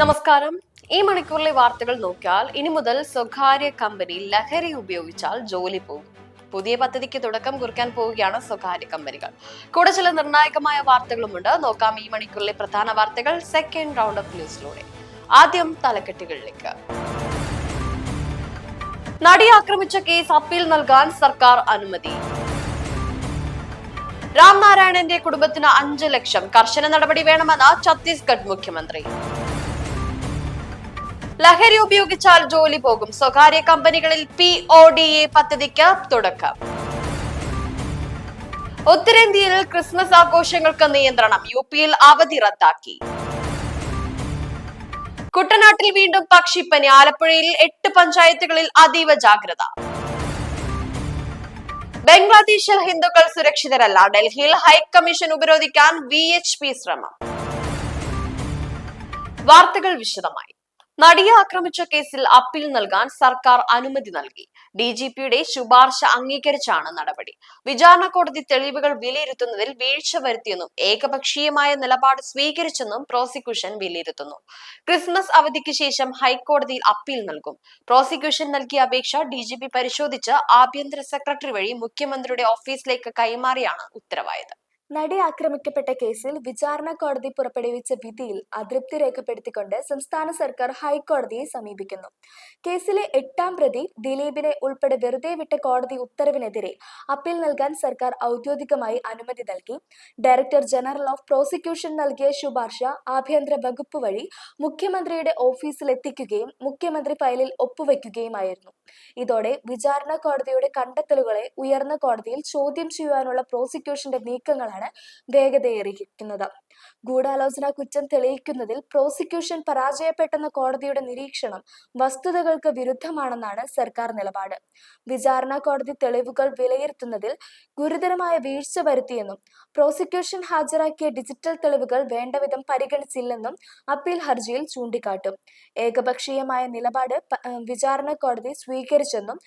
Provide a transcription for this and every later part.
നമസ്കാരം. ഈ മണിക്കൂറിലെ വാർത്തകൾ നോക്കിയാൽ ഇനി മുതൽ സ്വകാര്യ കമ്പനി ലഹരി ഉപയോഗിച്ചാൽ ജോലി പോകും. പുതിയ പദ്ധതിക്ക് തുടക്കം കുറിക്കാൻ പോവുകയാണ് സ്വകാര്യ കമ്പനികൾ. കൂടെ ചില നിർണായകമായ വാർത്തകളുമുണ്ട്. നോക്കാം ഈ മണിക്കൂറിലെ പ്രധാന വാർത്തകൾ സെക്കൻഡ് റൗണ്ട് ഓഫ് ന്യൂസിലൂടെ ആദ്യം തലക്കെട്ടുകളിലേക്ക്. നടി ആക്രമിച്ച കേസ് അപ്പീൽ നൽകാൻ സർക്കാർ അനുമതി. രാംനാരായണന്റെ കുടുംബത്തിന് അഞ്ച് ലക്ഷം. കർശന നടപടി വേണമെന്ന് ഛത്തീസ്ഗഡ് മുഖ്യമന്ത്രി. ലഹരി ഉപയോഗിച്ചാൽ ജോലി പോകും. സ്വകാര്യ കമ്പനികളിൽ പി ഒ ഡി എ പദ്ധതിക്ക് തുടക്കം. ഉത്തരേന്ത്യയിൽ ക്രിസ്മസ് ആഘോഷങ്ങൾക്ക് നിയന്ത്രണം. യു പിയിൽ അവധി റദ്ദാക്കി. കുട്ടനാട്ടിൽ വീണ്ടും പക്ഷിപ്പനി. ആലപ്പുഴയിൽ എട്ട് പഞ്ചായത്തുകളിൽ അതീവ ജാഗ്രത. ബംഗ്ലാദേശിൽ ഹിന്ദുക്കൾ സുരക്ഷിതരല്ല. ഡൽഹിയിൽ ഹൈക്കമ്മീഷൻ ഉപരോധിക്കാൻ വി എച്ച് പി ശ്രമം. വാർത്തകൾ വിശദമായി. നടിയെ ആക്രമിച്ച കേസിൽ അപ്പീൽ നൽകാൻ സർക്കാർ അനുമതി നൽകി. ഡി ജി പിയുടെ ശുപാർശ അംഗീകരിച്ചാണ് നടപടി. വിചാരണ കോടതി തെളിവുകൾ വിലയിരുത്തുന്നതിൽ വീഴ്ച വരുത്തിയെന്നും ഏകപക്ഷീയമായ നിലപാട് സ്വീകരിച്ചെന്നും പ്രോസിക്യൂഷൻ വിലയിരുത്തുന്നു. ക്രിസ്മസ് അവധിക്ക് ശേഷം ഹൈക്കോടതിയിൽ അപ്പീൽ നൽകും. പ്രോസിക്യൂഷൻ നൽകിയ അപേക്ഷ ഡി ജി പി പരിശോധിച്ച് ആഭ്യന്തര സെക്രട്ടറി വഴി മുഖ്യമന്ത്രിയുടെ ഓഫീസിലേക്ക് കൈമാറിയാണ് ഉത്തരവായത്. നടി ആക്രമിക്കപ്പെട്ട കേസിൽ വിചാരണ കോടതി പുറപ്പെടുവിച്ച വിധിയിൽ അതൃപ്തി രേഖപ്പെടുത്തിക്കൊണ്ട് സംസ്ഥാന സർക്കാർ ഹൈക്കോടതിയെ സമീപിക്കുന്നു. കേസിലെ എട്ടാം പ്രതി ദിലീപിനെ ഉൾപ്പെടെ വെറുതെ വിട്ട കോടതി ഉത്തരവിനെതിരെ അപ്പീൽ നൽകാൻ സർക്കാർ ഔദ്യോഗികമായി അനുമതി നൽകി. ഡയറക്ടർ ജനറൽ ഓഫ് പ്രോസിക്യൂഷൻ നൽകിയ ശുപാർശ ആഭ്യന്തര വകുപ്പ് വഴി മുഖ്യമന്ത്രിയുടെ ഓഫീസിൽ എത്തിക്കുകയും മുഖ്യമന്ത്രി ഫയലിൽ ഒപ്പുവെക്കുകയുമായിരുന്നു. ഇതോടെ വിചാരണ കോടതിയുടെ കണ്ടെത്തലുകളെ ഉയർന്ന കോടതിയിൽ ചോദ്യം ചെയ്യുവാനുള്ള പ്രോസിക്യൂഷന്റെ നീക്കങ്ങളാണ് വേഗതയേറിയിരിക്കുന്നത്. ഗൂഢാലോചന കുറ്റം തെളിയിക്കുന്നതിൽ പ്രോസിക്യൂഷൻ പരാജയപ്പെട്ടെന്ന കോടതിയുടെ നിരീക്ഷണം വസ്തുതകൾക്ക് വിരുദ്ധമാണെന്നാണ് സർക്കാർ നിലപാട്. വിചാരണ കോടതി തെളിവുകൾ വിലയിരുത്തുന്നതിൽ ഗുരുതരമായ വീഴ്ച വരുത്തിയെന്നും പ്രോസിക്യൂഷൻ ഹാജരാക്കിയ ഡിജിറ്റൽ തെളിവുകൾ വേണ്ടവിധം പരിഗണിച്ചില്ലെന്നും അപ്പീൽ ഹർജിയിൽ ചൂണ്ടിക്കാട്ടും. ഏകപക്ഷീയമായ നിലപാട് വിചാരണ കോടതി സ്വീകരിച്ചെന്നും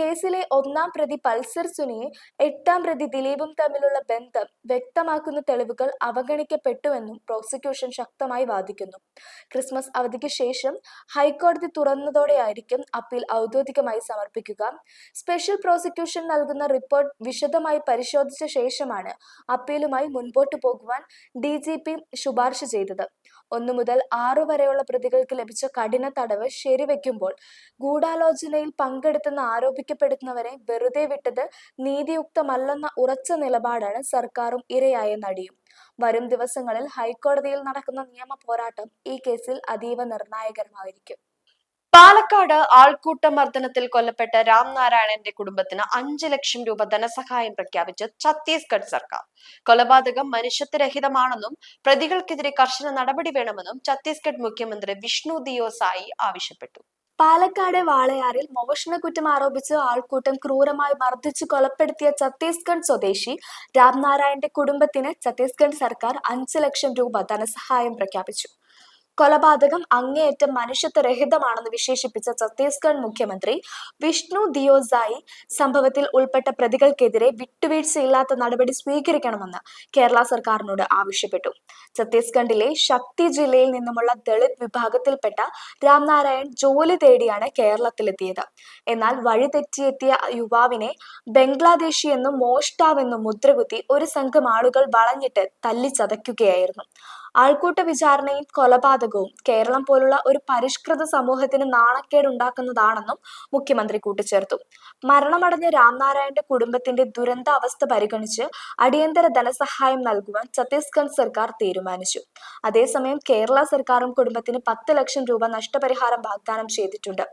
കേസിലെ ഒന്നാം പ്രതി പൾസർ സുനിയെ എട്ടാം പ്രതി ദിലീപും തമ്മിലുള്ള ബന്ധം വ്യക്തമാക്കുന്ന തെളിവുകൾ അവഗണിക്കപ്പെട്ടുവെന്നും പ്രോസിക്യൂഷൻ ശക്തമായി വാദിക്കുന്നു. ക്രിസ്മസ് അവധിക്ക് ശേഷം ഹൈക്കോടതി തുറന്നതോടെയായിരിക്കും അപ്പീൽ ഔദ്യോഗികമായി സമർപ്പിക്കുക. സ്പെഷ്യൽ പ്രോസിക്യൂഷൻ നൽകുന്ന റിപ്പോർട്ട് വിശദമായി പരിശോധിച്ച ശേഷമാണ് അപ്പീലുമായി മുൻപോട്ടു പോകുവാൻ ഡി ശുപാർശ ചെയ്തത്. ഒന്നു മുതൽ ആറു വരെയുള്ള പ്രതികൾക്ക് ലഭിച്ച കഠിന തടവ് ശരിവെക്കുമ്പോൾ ഗൂഢാലോചനയിൽ പങ്കെടുത്തെന്ന് ആരോപിക്കപ്പെടുന്നവരെ വെറുതെ വിട്ടത് നീതിയുക്തമല്ലെന്ന ഉറച്ച നിലപാടാണ് സർക്കാരും ഇരയായ നടിയും. വരും ദിവസങ്ങളിൽ ഹൈക്കോടതിയിൽ നടക്കുന്ന നിയമ പോരാട്ടം ഈ കേസിൽ അതീവ നിർണായകരമായിരിക്കും. പാലക്കാട് ആൾക്കൂട്ട മർദ്ദനത്തിൽ കൊല്ലപ്പെട്ട രാംനാരായണന്റെ കുടുംബത്തിന് അഞ്ച് ലക്ഷം രൂപ ധനസഹായം പ്രഖ്യാപിച്ച് ഛത്തീസ്ഗഡ് സർക്കാർ. കൊലപാതകം മനുഷ്യത്വരഹിതമാണെന്നും പ്രതികൾക്കെതിരെ കർശന നടപടി വേണമെന്നും ഛത്തീസ്ഗഡ് മുഖ്യമന്ത്രി വിഷ്ണു ദിയോ സായി ആവശ്യപ്പെട്ടു. പാലക്കാട് വാളയാറിൽ മോഷണ കുറ്റം ആരോപിച്ച് ആൾക്കൂട്ടം ക്രൂരമായി മർദ്ദിച്ചു കൊലപ്പെടുത്തിയ ഛത്തീസ്ഗഡ് സ്വദേശി രാംനാരായണന്റെ കുടുംബത്തിന് ഛത്തീസ്ഗഡ് സർക്കാർ അഞ്ച് ലക്ഷം രൂപ ധനസഹായം പ്രഖ്യാപിച്ചു. കൊലപാതകം അങ്ങേയറ്റം മനുഷ്യത്വരഹിതമാണെന്ന് വിശേഷിപ്പിച്ച ഛത്തീസ്ഗഡ് മുഖ്യമന്ത്രി വിഷ്ണു ദിയോസായി സംഭവത്തിൽ ഉൾപ്പെട്ട പ്രതികൾക്കെതിരെ വിട്ടുവീഴ്ചയില്ലാത്ത നടപടി സ്വീകരിക്കണമെന്ന് കേരള സർക്കാരിനോട് ആവശ്യപ്പെട്ടു. ഛത്തീസ്ഗഡിലെ ശക്തി ജില്ലയിൽ നിന്നുമുള്ള ദളിത് വിഭാഗത്തിൽപ്പെട്ട രാംനാരായൺ ജോലി തേടിയാണ് കേരളത്തിലെത്തിയത്. എന്നാൽ വഴിതെറ്റിയെത്തിയ യുവാവിനെ ബംഗ്ലാദേശി എന്നും മോഷ്ടാവെന്നും മുദ്രകുത്തി ഒരു സംഘം ആളുകൾ വളഞ്ഞിട്ട് തല്ലിച്ചതയ്ക്കുകയായിരുന്നു. ആൾക്കൂട്ട വിചാരണയും കൊലപാതകവും കേരളം പോലുള്ള ഒരു പരിഷ്കൃത സമൂഹത്തിന് നാണക്കേടുണ്ടാക്കുന്നതാണെന്നും മുഖ്യമന്ത്രി കൂട്ടിച്ചേർത്തു. മരണമടഞ്ഞ രാംനാരായണന്റെ കുടുംബത്തിന്റെ ദുരന്ത അവസ്ഥ പരിഗണിച്ച് അടിയന്തര ധനസഹായം നൽകുവാൻ ഛത്തീസ്ഗഡ് സർക്കാർ തീരുമാനിച്ചു. അതേസമയം കേരള സർക്കാരും കുടുംബത്തിന് പത്ത് ലക്ഷം രൂപ നഷ്ടപരിഹാരം വാഗ്ദാനം ചെയ്തിട്ടുണ്ട്.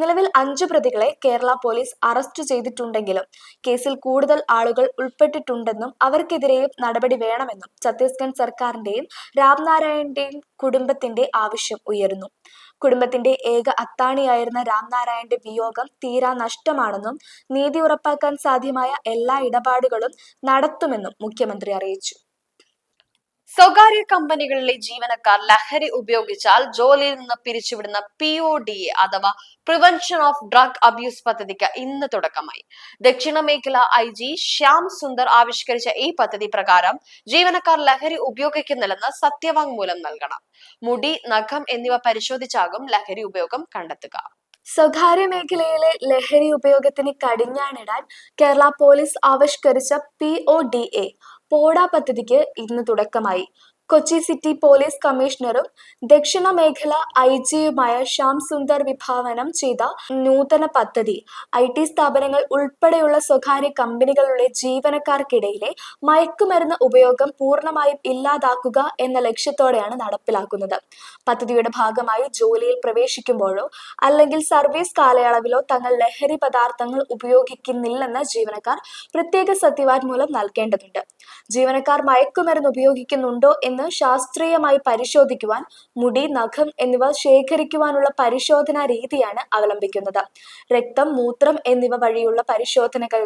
നിലവിൽ അഞ്ചു പ്രതികളെ കേരള പോലീസ് അറസ്റ്റ് ചെയ്തിട്ടുണ്ടെങ്കിലും കേസിൽ കൂടുതൽ ആളുകൾ ഉൾപ്പെട്ടിട്ടുണ്ടെന്നും അവർക്കെതിരെയും നടപടി വേണമെന്നും ഛത്തീസ്ഗഡ് സർക്കാരിന്റെയും രാംനാരായണന്റെയും കുടുംബത്തിന്റെ ആവശ്യം ഉയർന്നു കുടുംബത്തിന്റെ ഏക അത്താണിയായിരുന്ന രാംനാരായണന്റെ വിയോഗം തീരാ നഷ്ടമാണെന്നും നീതി ഉറപ്പാക്കാൻ സാധ്യമായ എല്ലാ ഇടപാടുകളും നടത്തുമെന്നും മുഖ്യമന്ത്രി അറിയിച്ചു. സ്വകാര്യ കമ്പനികളിലെ ജീവനക്കാർ ലഹരി ഉപയോഗിച്ചാൽ ജോലിയിൽ നിന്ന് പിരിച്ചുവിടുന്ന പി ഒ ഡി എ അഥവാ പ്രിവെൻഷൻ ഓഫ് ഡ്രഗ് അബ്യൂസ് പദ്ധതിക്ക് ഇന്ന് തുടക്കമായി. ദക്ഷിണ മേഖല ഐ ജി ശ്യാം സുന്ദർ ആവിഷ്കരിച്ച ഈ പദ്ധതി പ്രകാരം ജീവനക്കാർ ലഹരി ഉപയോഗിക്കുന്നില്ലെന്ന് സത്യവാങ്മൂലം നൽകണം. മുടി നഖം എന്നിവ പരിശോധിച്ചാകും ലഹരി ഉപയോഗം കണ്ടെത്തുക. സ്വകാര്യ മേഖലയിലെ ലഹരി ഉപയോഗത്തിന് കടിഞ്ഞാണിടാൻ കേരള പോലീസ് ആവിഷ്കരിച്ച P O D A PODA പദ്ധതിക്ക് ഇന്ന് തുടക്കമായി. കൊച്ചി സിറ്റി പോലീസ് കമ്മീഷണറും ദക്ഷിണ മേഖല ഐ ജിയുമായ ശ്യാം സുന്ദർ വിഭാവനം ചെയ്ത നൂതന പദ്ധതി. ഐ ടി സ്ഥാപനങ്ങൾ ഉൾപ്പെടെയുള്ള സ്വകാര്യ കമ്പനികളുടെ ജീവനക്കാർക്കിടയിലെ മയക്കുമരുന്ന് ഉപയോഗം പൂർണമായും ഇല്ലാതാക്കുക എന്ന ലക്ഷ്യത്തോടെയാണ് നടപ്പിലാക്കുന്നത്. പദ്ധതിയുടെ ഭാഗമായി ജോലിയിൽ പ്രവേശിക്കുമ്പോഴോ അല്ലെങ്കിൽ സർവീസ് കാലയളവിലോ തങ്ങൾ ലഹരി പദാർത്ഥങ്ങൾ ഉപയോഗിക്കുന്നില്ലെന്ന് ജീവനക്കാർ പ്രത്യേക സത്യവാങ്മൂലം നൽകേണ്ടതുണ്ട്. ജീവനക്കാർ മയക്കുമരുന്ന് ഉപയോഗിക്കുന്നുണ്ടോ എന്ന് ശാസ്ത്രീയമായി പരിശോധിക്കുവാൻ മുടി നഖം എന്നിവ ശേഖരിക്കുവാനുള്ള പരിശോധനാ രീതിയാണ് അവലംബിക്കുന്നത്. രക്തം മൂത്രം എന്നിവ വഴിയുള്ള പരിശോധനകൾ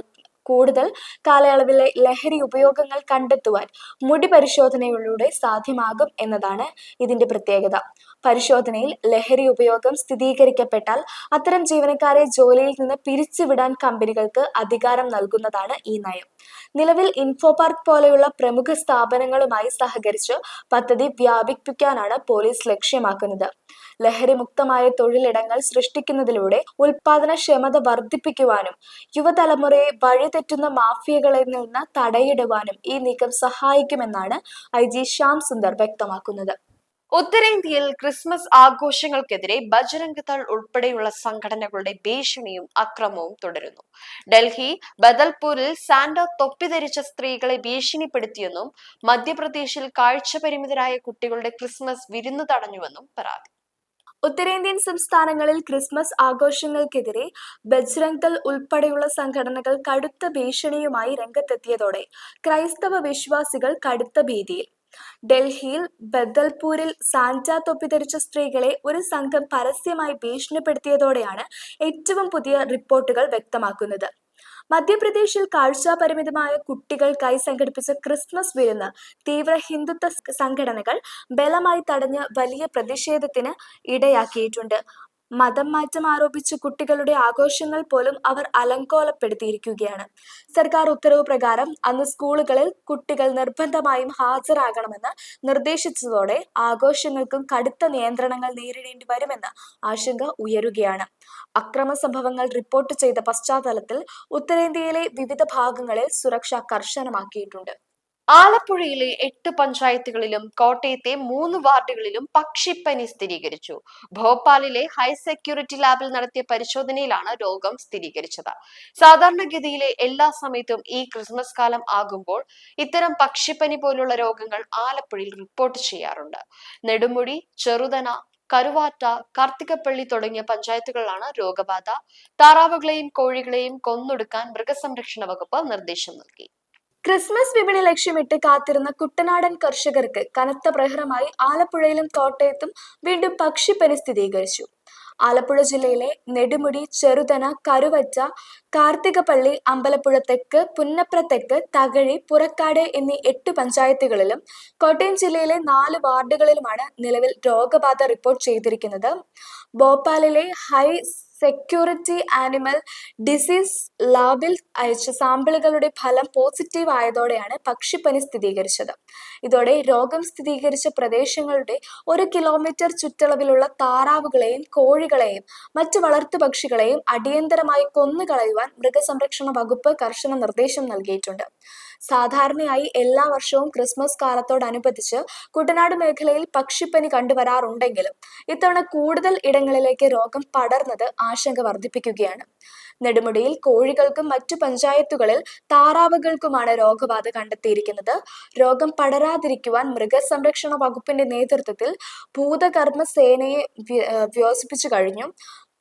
കൂടുതൽ കാലയളവിലെ ലഹരി ഉപയോഗങ്ങൾ കണ്ടെത്തുവാൻ മുടി പരിശോധനയിലൂടെ സാധ്യമാകും എന്നതാണ് ഇതിന്റെ പ്രത്യേകത. പരിശോധനയിൽ ലഹരി ഉപയോഗം സ്ഥിരീകരിക്കപ്പെട്ടാൽ അത്തരം ജീവനക്കാരെ ജോലിയിൽ നിന്ന് പിരിച്ചുവിടാൻ കമ്പനികൾക്ക് അധികാരം നൽകുന്നതാണ് ഈ നയം. നിലവിൽ ഇൻഫോപാർക്ക് പോലെയുള്ള പ്രമുഖ സ്ഥാപനങ്ങളുമായി സഹകരിച്ച് പദ്ധതി വ്യാപിപ്പിക്കാനാണ് പോലീസ് ലക്ഷ്യമാക്കുന്നത്. ലഹരി മുക്തമായ തൊഴിലിടങ്ങൾ സൃഷ്ടിക്കുന്നതിലൂടെ ഉൽപാദനക്ഷമത വർദ്ധിപ്പിക്കുവാനും യുവതലമുറയെ വഴിതെറ്റുന്ന മാഫിയകളിൽ നിന്ന് തടയിടുവാനും ഈ നീക്കം സഹായിക്കുമെന്നാണ് ഐ ജി ശ്യാം സുന്ദർ വ്യക്തമാക്കുന്നത്. ഉത്തരേന്ത്യയിൽ ക്രിസ്മസ് ആഘോഷങ്ങൾക്കെതിരെ ബജരംഗ് ദൾ ഉൾപ്പെടെയുള്ള സംഘടനകളുടെ ഭീഷണിയും അക്രമവും തുടരുന്നു. ഡൽഹി ബദൽപൂരിൽ സാന്റോ തൊപ്പി ധരിച്ച സ്ത്രീകളെ ഭീഷണിപ്പെടുത്തിയെന്നും മധ്യപ്രദേശിൽ കാഴ്ചപരിമിതരായ കുട്ടികളുടെ ക്രിസ്മസ് വിരുന്നു തടഞ്ഞുവെന്നും പരാതി. ഉത്തരേന്ത്യൻ സംസ്ഥാനങ്ങളിൽ ക്രിസ്മസ് ആഘോഷങ്ങൾക്കെതിരെ ബജ്രംഗ് ദൾ ഉൾപ്പെടെയുള്ള സംഘടനകൾ കടുത്ത ഭീഷണിയുമായി രംഗത്തെത്തിയതോടെ ക്രൈസ്തവ വിശ്വാസികൾ കടുത്ത ഭീതിയിൽ. ഡൽഹിയിൽ ബദൽപൂരിൽ സാഞ്ച തൊപ്പി ധരിച്ച സ്ത്രീകളെ ഒരു സംഘം പരസ്യമായി ഭീഷണിപ്പെടുത്തിയതോടെയാണ് ഏറ്റവും പുതിയ റിപ്പോർട്ടുകൾ വ്യക്തമാക്കുന്നത്. മധ്യപ്രദേശിൽ കാഴ്ചാപരിമിതമായ കുട്ടികൾക്കായി സംഘടിപ്പിച്ച ക്രിസ്മസ് വിരുന്ന് തീവ്ര ഹിന്ദുത്വ സംഘടനകൾ ബലമായി തടഞ്ഞ് വലിയ പ്രതിഷേധത്തിന് ഇടയാക്കിയിട്ടുണ്ട്. മതം മാറ്റം ആരോപിച്ച് കുട്ടികളുടെ ആഘോഷങ്ങൾ പോലും അവർ അലങ്കോലപ്പെടുത്തിയിരിക്കുകയാണ്. സർക്കാർ ഉത്തരവ് പ്രകാരം അന്ന് സ്കൂളുകളിൽ കുട്ടികൾ നിർബന്ധമായും ഹാജരാകണമെന്ന് നിർദ്ദേശിച്ചതോടെ ആഘോഷങ്ങൾക്കും കടുത്ത നിയന്ത്രണങ്ങൾ നേരിടേണ്ടി വരുമെന്ന് ആശങ്ക ഉയരുകയാണ്. അക്രമ സംഭവങ്ങൾ റിപ്പോർട്ട് ചെയ്ത പശ്ചാത്തലത്തിൽ ഉത്തരേന്ത്യയിലെ വിവിധ ഭാഗങ്ങളിൽ സുരക്ഷ കർശനമാക്കിയിട്ടുണ്ട്. ആലപ്പുഴയിലെ എട്ട് പഞ്ചായത്തുകളിലും കോട്ടയത്തെ മൂന്ന് വാർഡുകളിലും പക്ഷിപ്പനി സ്ഥിരീകരിച്ചു. ഭോപ്പാലിലെ ഹൈ സെക്യൂരിറ്റി ലാബിൽ നടത്തിയ പരിശോധനയിലാണ് രോഗം സ്ഥിരീകരിച്ചത്. സാധാരണഗതിയിലെ എല്ലാ സമയത്തും ഈ ക്രിസ്മസ് കാലം ആകുമ്പോൾ ഇത്തരം പക്ഷിപ്പനി പോലുള്ള രോഗങ്ങൾ ആലപ്പുഴയിൽ റിപ്പോർട്ട് ചെയ്യാറുണ്ട്. നെടുമുടി ചെറുതന കരുവാറ്റ കാർത്തികപ്പള്ളി തുടങ്ങിയ പഞ്ചായത്തുകളിലാണ് രോഗബാധ. താറാവുകളെയും കോഴികളെയും കൊന്നൊടുക്കാൻ മൃഗസംരക്ഷണ വകുപ്പ് നിർദ്ദേശം നൽകി. ക്രിസ്മസ് വിപണി ലക്ഷ്യമിട്ട് കാത്തിരുന്ന കുട്ടനാടൻ കർഷകർക്ക് കനത്ത പ്രഹരമായി ആലപ്പുഴയിലും കോട്ടയത്തും വീണ്ടും പക്ഷിപ്പനി സ്ഥിരീകരിച്ചു. ആലപ്പുഴ ജില്ലയിലെ നെടുമുടി ചെറുതന കരുവറ്റ കാർത്തികപ്പള്ളി അമ്പലപ്പുഴ തെക്ക് പുന്നപ്ര തെക്ക് തകഴി പുറക്കാട് എന്നീ എട്ട് പഞ്ചായത്തുകളിലും കോട്ടയം ജില്ലയിലെ നാല് വാർഡുകളിലുമാണ് നിലവിൽ രോഗബാധ റിപ്പോർട്ട് ചെയ്തിരിക്കുന്നത്. ഭോപ്പാലിലെ ഹൈ സെക്യൂരിറ്റി ആനിമൽ ഡിസീസ് ലാബിൽ അയച്ച സാമ്പിളുകളുടെ ഫലം പോസിറ്റീവ് ആയതോടെയാണ് പക്ഷിപ്പനി സ്ഥിരീകരിച്ചത്. ഇതോടെ രോഗം സ്ഥിരീകരിച്ച പ്രദേശങ്ങളുടെ ഒരു കിലോമീറ്റർ ചുറ്റളവിലുള്ള താറാവുകളെയും കോഴികളെയും മറ്റു വളർത്തുപക്ഷികളെയും അടിയന്തരമായി കൊന്നുകളയുവാൻ മൃഗസംരക്ഷണ വകുപ്പ് കർശന നിർദ്ദേശം നൽകിയിട്ടുണ്ട്. സാധാരണയായി എല്ലാ വർഷവും ക്രിസ്മസ് കാലത്തോടനുബന്ധിച്ച് കുട്ടനാട് മേഖലയിൽ പക്ഷിപ്പനി കണ്ടുവരാറുണ്ടെങ്കിലും ഇത്തവണ കൂടുതൽ ഇടങ്ങളിലേക്ക് രോഗം പടർന്നത് ആശങ്ക വർദ്ധിപ്പിക്കുകയാണ്. നെടുമുടിയിൽ കോഴികൾക്കും മറ്റു പഞ്ചായത്തുകളിൽ താറാവുകൾക്കുമാണ് രോഗബാധ കണ്ടെത്തിയിരിക്കുന്നത്. രോഗം പടരാതിരിക്കുവാൻ മൃഗസംരക്ഷണ വകുപ്പിന്റെ നേതൃത്വത്തിൽ ഭൂതകർമ്മ സേനയെ വ്യോസിപ്പിച്ചു കഴിഞ്ഞു.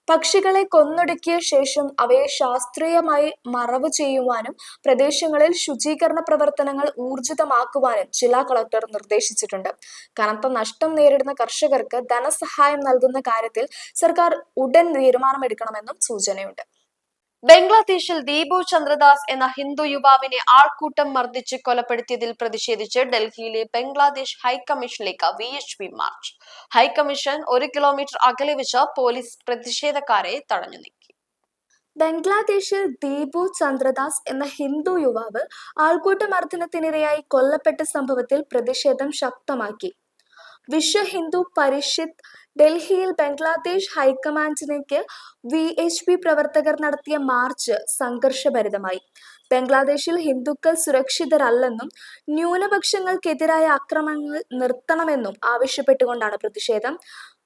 പക്ഷികളെ കൊന്നൊടുക്കിയ ശേഷം അവയെ ശാസ്ത്രീയമായി മറവ് ചെയ്യുവാനും പ്രദേശങ്ങളിൽ ശുചീകരണ പ്രവർത്തനങ്ങൾ ഊർജിതമാക്കുവാനും ജില്ലാ കളക്ടർ നിർദ്ദേശിച്ചിട്ടുണ്ട്. കനത്ത നഷ്ടം നേരിടുന്ന കർഷകർക്ക് ധനസഹായം നൽകുന്ന കാര്യത്തിൽ സർക്കാർ ഉടൻ തീരുമാനമെടുക്കണമെന്നും സൂചനയുണ്ട്. ബംഗ്ലാദേശിൽ ദീപു ചന്ദ്രദാസ് എന്ന ഹിന്ദു യുവാവിനെ ആൾക്കൂട്ടം മർദ്ദിച്ച് കൊലപ്പെടുത്തിയതിൽ പ്രതിഷേധിച്ച് ഡൽഹിയിലെ Bangladesh ഹൈക്കമ്മീഷനിലേക്ക് V H P march. High commission ഒരു കിലോമീറ്റർ അകലെ വെച്ച് പോലീസ് പ്രതിഷേധക്കാരെ തടഞ്ഞു നീക്കി. ബംഗ്ലാദേശിൽ ദീപു ചന്ദ്രദാസ് എന്ന ഹിന്ദു യുവാവ് ആൾക്കൂട്ട മർദ്ദനത്തിനിരയായി കൊല്ലപ്പെട്ട സംഭവത്തിൽ പ്രതിഷേധം ശക്തമാക്കി. വിശ്വ ഹിന്ദു പരിഷത്ത് ഡൽഹിയിൽ ബംഗ്ലാദേശ് ഹൈക്കമാൻഡിലേക്ക് വി എച്ച് പി പ്രവർത്തകർ നടത്തിയ മാർച്ച് സംഘർഷഭരിതമായി. ബംഗ്ലാദേശിൽ ഹിന്ദുക്കൾ സുരക്ഷിതരല്ലെന്നും ന്യൂനപക്ഷങ്ങൾക്കെതിരായ ആക്രമണങ്ങൾ നിർത്തണമെന്നും ആവശ്യപ്പെട്ടുകൊണ്ടാണ് പ്രതിഷേധം.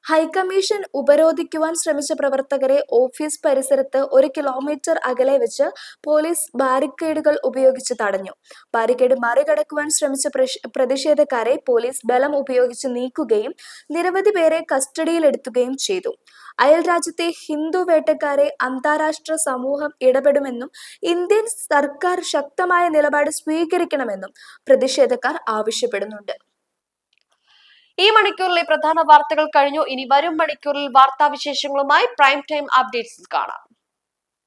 ഹൈക്കമ്മീഷൻ ഉപരോധിക്കുവാൻ ശ്രമിച്ച പ്രവർത്തകരെ ഓഫീസ് പരിസരത്ത് ഒരു കിലോമീറ്റർ അകലെ വെച്ച് പോലീസ് ബാരിക്കേഡുകൾ ഉപയോഗിച്ച് തടഞ്ഞു. ബാരിക്കേഡ് മറികടക്കുവാൻ ശ്രമിച്ച പ്രതിഷേധക്കാരെ പോലീസ് ബലം ഉപയോഗിച്ച് നീക്കുകയും നിരവധി പേരെ കസ്റ്റഡിയിലെടുക്കുകയും ചെയ്തു. അയൽ രാജ്യത്തെ ഹിന്ദു വേട്ടക്കാരെ അന്താരാഷ്ട്ര സമൂഹം ഇടപെടുമെന്നും ഇന്ത്യൻ സർക്കാർ ശക്തമായ നിലപാട് സ്വീകരിക്കണമെന്നും പ്രതിഷേധക്കാർ ആവശ്യപ്പെടുന്നുണ്ട്. ഈ മണിക്കൂറിലെ പ്രധാന വാർത്തകൾ കഴിഞ്ഞു. ഇനി വരും മണിക്കൂറിൽ വാർത്താവിശേഷങ്ങളുമായി പ്രൈം ടൈം അപ്ഡേറ്റ്സ് കാണാം.